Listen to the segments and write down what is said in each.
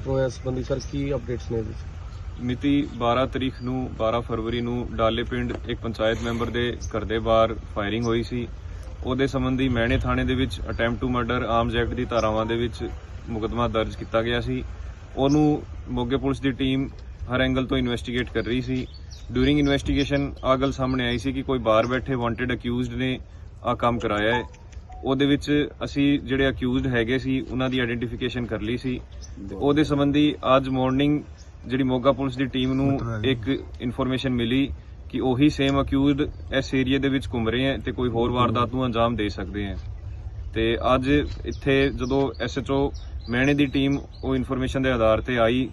Encounter ਹੋਇਆ ਸੰਬੰਧੀ sir ਕੀ updates ਨੇ ਇਹਦੇ? 'ਚ ਮਿਤੀ 12 ਤਰੀਕ ਨੂੰ 12 ਫਰਵਰੀ ਨੂੰ ਡਾਲੇ ਪਿੰਡ ਇੱਕ ਪੰਚਾਇਤ ਮੈਂਬਰ ਦੇ ਘਰ ਦੇ ਬਾਹਰ ਫਾਇਰਿੰਗ ਹੋਈ ਸੀ। ਉਹਦੇ ਸੰਬੰਧੀ ਮਹਿਣੇ ਥਾਣੇ ਦੇ ਵਿੱਚ attempt to murder arms act ਦੀ ਧਾਰਾਵਾਂ ਦੇ ਵਿੱਚ ਮੁਕੱਦਮਾ ਦਰਜ ਕੀਤਾ ਗਿਆ ਸੀ। ਉਹਨੂੰ ਮੋਗੇ ਪੁਲਿਸ ਦੀ ਟੀਮ ਹਰ ਐਂਗਲ ਤੋਂ ਇਨਵੈਸਟੀਗੇਟ ਕਰ ਰਹੀ ਸੀ। ਡੂਰਿੰਗ ਇਨਵੈਸਟੀਗੇਸ਼ਨ ਆ ਗੱਲ ਸਾਹਮਣੇ ਆਈ ਸੀ ਕਿ ਕੋਈ ਬਾਹਰ ਬੈਠੇ ਵਾਂਟਡ ਅਕਿਊਜ਼ਡ ਨੇ ਆ ਕੰਮ ਕਰਾਇਆ ਹੈ। ਉਹਦੇ ਵਿੱਚ ਅਸੀਂ ਜਿਹੜੇ ਅਕਿਊਜ਼ਡ ਹੈਗੇ ਸੀ ਉਹਨਾਂ ਦੀ ਆਇਡੈਂਟੀਫਿਕੇਸ਼ਨ ਕਰ ਲਈ ਸੀ। ਤੇ ਉਹਦੇ ਸੰਬੰਧੀ ਅੱਜ ਮਾਰਨਿੰਗ ਜਿਹੜੀ ਮੋਗਾ ਪੁਲਿਸ ਦੀ ਟੀਮ ਨੂੰ ਇੱਕ ਇਨਫੋਰਮੇਸ਼ਨ ਮਿਲੀ ਕਿ ਉਹੀ ਸੇਮ ਅਕਿਊਜ਼ਡ ਇਸ ਏਰੀਆ ਦੇ ਵਿੱਚ ਘੁੰਮ ਰਹੇ ਹੈ ਤੇ ਕੋਈ ਹੋਰ ਵਾਰਦਾਤ ਨੂੰ ਅੰਜਾਮ ਦੇ ਸਕਦੇ ਹੈ। ਤੇ ਅੱਜ ਇੱਥੇ ਜਦੋਂ ਐਸਐਚਓ ਮਹਿਣੇ ਦੀ ਟੀਮ ਉਹ ਇਨਫੋਰਮੇਸ਼ਨ ਦੇ ਆਧਾਰ ਤੇ ਆਈ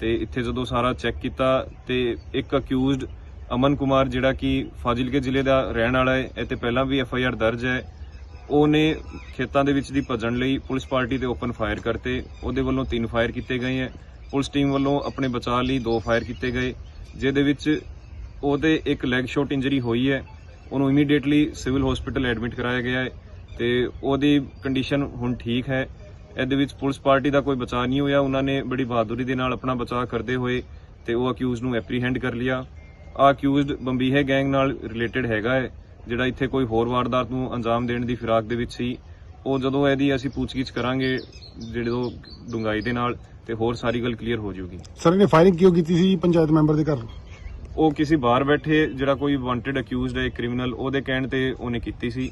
ਤੇ ਇੱਥੇ ਜਦੋਂ ਸਾਰਾ ਚੈੱਕ ਕੀਤਾ ਤੇ ਇੱਕ ਅਕਿਊਜ਼ਡ ਅਮਨ ਕੁਮਾਰ ਜਿਹੜਾ ਕਿ ਫਾਜ਼ਿਲਕੇ ਜ਼ਿਲ੍ਹੇ ਦਾ ਰਹਿਣ ਵਾਲਾ ਹੈ ਇਹ ਤੇ ਪਹਿਲਾਂ ਵੀ ਐਫਆਈਆਰ ਦਰਜ ਹੈ। ਉਹਨੇ ਖੇਤਾਂ ਦੇ ਵਿੱਚ ਦੀ ਭੱਜਣ ਲਈ ਪੁਲਿਸ ਪਾਰਟੀ ਤੇ ਓਪਨ ਫਾਇਰ ਕਰਤੇ। ਉਹਦੇ ਵੱਲੋਂ ਤਿੰਨ ਫਾਇਰ ਕੀਤੇ ਗਏ ਹੈ। ਪੁਲਿਸ ਟੀਮ ਵੱਲੋਂ ਆਪਣੇ ਬਚਾਅ ਲਈ ਦੋ ਫਾਇਰ ਕੀਤੇ ਗਏ, ਜਿਹਦੇ ਵਿੱਚ ਉਹਦੇ ਇੱਕ ਲੈਗ ਸ਼ਾਟ ਇੰਜਰੀ ਹੋਈ ਹੈ। ਉਹਨੂੰ ਇਮੀਡੀਏਟਲੀ ਸਿਵਲ ਹਸਪੀਟਲ ਐਡਮਿਟ ਕਰਾਇਆ ਗਿਆ ਹੈ ਤੇ ਉਹਦੀ ਕੰਡੀਸ਼ਨ ਹੁਣ ਠੀਕ ਹੈ। ਇਹਦੇ ਵਿੱਚ ਪੁਲਿਸ ਪਾਰਟੀ ਦਾ ਕੋਈ ਬਚਾਅ ਨਹੀਂ ਹੋਇਆ। ਉਹਨਾਂ ਨੇ ਬੜੀ ਬਹਾਦੁਰੀ ਦੇ ਨਾਲ ਆਪਣਾ ਬਚਾਅ ਕਰਦੇ ਹੋਏ ਤੇ ਉਹ ਅਕਿਊਜ਼ ਨੂੰ ਐਪਰੀਹੈਂਡ ਕਰ ਲਿਆ। ਆ ਅਕਿਊਜ਼ਡ ਬੰਬੀਹੇ ਗੈਂਗ ਨਾਲ ਰਿਲੇਟਡ ਹੈਗਾ ਹੈ। ਜਿਹੜਾ ਇੱਥੇ ਕੋਈ ਹੋਰ ਵਾਰਦਾਤ ਨੂੰ ਅੰਜਾਮ ਦੇਣ ਦੀ ਫਿਰਾਕ ਦੇ ਵਿੱਚ ਸੀ ਉਹ ਜਦੋਂ ਇਹਦੀ ਅਸੀਂ ਪੁੱਛਗਿੱਛ ਕਰਾਂਗੇ ਜਿਹੜੇ ਉਹ ਡੁੰਗਾਈ ਦੇ ਨਾਲ ਤੇ ਹੋਰ ਸਾਰੀ ਗੱਲ ਕਲੀਅਰ ਹੋ ਜਾਊਗੀ। ਸਰ ਇਹਨੇ ਫਾਇਰਿੰਗ ਕਿਉਂ ਕੀਤੀ ਸੀ ਪੰਚਾਇਤ ਮੈਂਬਰ ਦੇ ਘਰ? ਉਹ ਕਿਸੇ ਬਾਹਰ ਬੈਠੇ ਜਿਹੜਾ ਕੋਈ ਵਾਂਟਡ ਅਕਿਊਜ਼ਡ ਹੈ ਕ੍ਰਿਮੀਨਲ ਉਹਦੇ ਕਹਿਣ ਤੇ ਉਹਨੇ ਕੀਤੀ ਸੀ।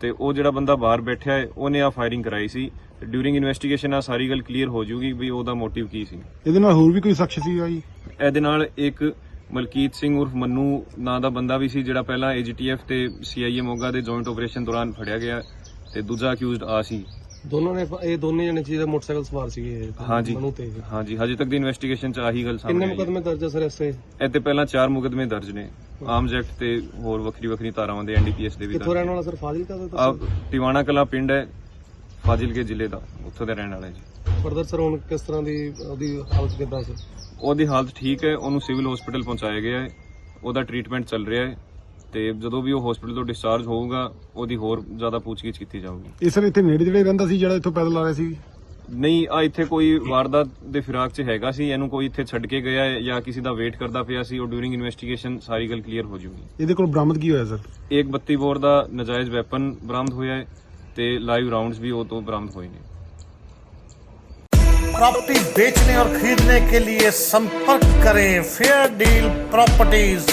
ਤੇ ਉਹ ਜਿਹੜਾ ਬੰਦਾ ਬਾਹਰ ਬੈਠਿਆ ਹੈ ਉਹਨੇ ਆ ਫਾਇਰਿੰਗ ਕਰਾਈ ਸੀ। ਡਿਊਰਿੰਗ ਇਨਵੈਸਟੀਗੇਸ਼ਨ ਆ ਸਾਰੀ ਗੱਲ ਕਲੀਅਰ ਹੋ ਜਾਊਗੀ ਵੀ ਉਹਦਾ ਮੋਟਿਵ ਕੀ ਸੀ। ਇਹਦੇ ਨਾਲ ਹੋਰ ਵੀ ਕੋਈ ਸ਼ਖਸ ਸੀਗਾ ਜੀ? ਇਹਦੇ ਨਾਲ ਇੱਕ ਮਲਕੀਤ ਸਿੰਘ ਉਰਫ ਮੰਨੂ ਨਾਂ ਦਾ ਬੰਦਾ ਵੀ ਸੀ ਜਿਹੜਾ ਪਹਿਲਾਂ ਏਜੀਟੀਐਫ ਤੇ ਸੀਆਈਏ ਮੋਗਾ ਦੇ ਜੁਆਇੰਟ ਆਪਰੇਸ਼ਨ ਦੌਰਾਨ ਫੜਿਆ ਗਿਆ ਤੇ ਦੂਜਾ ਅਕਿਊਜ਼ਡ ਆ ਸੀ। ਦੋਨੋਂ ਨੇ ਇਹ ਦੋਨੇ ਜਣੇ ਜਿਹਦੇ ਮੋਟਰਸਾਈਕਲ ਸਵਾਰ ਸੀਗੇ ਹਾਂਜੀ। ਮਨੂ ਤੇ। ਇਹ। ਹਾਂਜੀ ਹਜੇ ਤੱਕ ਦੀ ਇਨਵੈਸਟੀਗੇਸ਼ਨ ਚ ਆਹੀ ਗੱਲ ਕਿੰਨੇ ਸਾਹਮਣੇ ਹੈ। ਮੁਕਦਮੇ ਦਰਜ ਹੈ ਸਰ ਇਹ ਤੇ ਪਹਿਲਾਂ ਚਾਰ ਮੁਕਦਮੇ ਦਰਜ ਨੇ। ਆਰਮਸ ਐਕਟ ਤੇ ਹੋਰ ਵੱਖਰੀ ਵੱਖਰੀ ਧਾਰਾਵਾਂ ਦੇ ਐਨਡੀਪੀਐਸ ਦੇ ਵੀ ਕਿੱਥੋਂ ਰਹਿਣ। ਵਾਲਾ ਸਰ? ਫਾਜ਼ਿਲਕਾ ਦਾ ਆ ਦੱਸੋ। ਟਿਵਾਣਾ ਕਲਾ ਪਿੰਡ ਹੈ। ਫਾਜ਼ਿਲਕੇ ਜ਼ਿਲ੍ਹੇ ਦਾ ਉੱਥੋਂ ਦਾ ਰਹਿਣ ਵਾਲਾ ਜੀ। ਫਰਦਰ ਸਰ ਹੁਣ ਕਿਸ ਤਰ੍ਹਾਂ ਦੀ ਉਹਦੀ ਹਾਲਤ ਕਿੱਦਾਂ ਸਰ ਉਹਦੀ ਹਾਲਤ ਠੀਕ ਹੈ ਉਹਨੂੰ ਸਿਵਲ ਹਸਪੀਟਲ ਪਹੁੰਚਾਇਆ ਗਿਆ ਹੈ ਉਹਦਾ ਟ੍ਰੀਟਮੈਂਟ ਚੱਲ ਰਿਹਾ ਹੈ ਤੇ ਜਦੋਂ ਵੀ ਉਹ ਹਸਪੀਟਲ ਤੋਂ ਡਿਸਚਾਰਜ ਹੋਊਗਾ ਉਹਦੀ ਹੋਰ ਜ਼ਿਆਦਾ ਪੁੱਛਗਿੱਛ ਕੀਤੀ ਜਾਊਗੀ। ਇਹ ਸਰ ਇੱਥੇ ਨੇੜੇ ਜਿਹੜੇ ਰਹਿੰਦਾ ਸੀ ਜਿਹੜਾ ਇੱਥੋਂ ਪੈਦਲ ਆ ਰਿਹਾ ਸੀ? ਨਹੀਂ ਆ ਇੱਥੇ ਕੋਈ ਵਾਰਦਾਤ ਦੇ ਫਿਰਾਕ 'ਚ ਹੈਗਾ ਸੀ ਇਹਨੂੰ ਕੋਈ ਇੱਥੇ ਛੱਡ ਕੇ ਗਿਆ ਹੈ ਜਾਂ ਕਿਸੇ ਦਾ ਵੇਟ ਕਰਦਾ ਪਿਆ ਸੀ ਉਹ ਡਿਊਰਿੰਗ ਇਨਵੈਸਟੀਗੇਸ਼ਨ ਸਾਰੀ ਗੱਲ ਕਲੀਅਰ ਹੋ ਜਾਊਗੀ ਇਹਦੇ ਕੋਲ ਬਰਾਮਦ ਕੀ ਹੋਇਆ ਸਰ? ਇੱਕ 32 ਬੋਰ ਦਾ ਨਜਾਇਜ਼ ਵੈਪਨ ਬਰਾਮਦ ਹੋਇਆ ਹੈ ਤੇ ਲਾਈਵ ਰਾਉਂਡਸ ਵੀ ਉਹ ਤੋਂ ਬਰਾਮਦ ਹੋਏ ਨੇ प्रॉपर्टी बेचने और खरीदने के लिए संपर्क करें फेयर डील प्रॉपर्टीज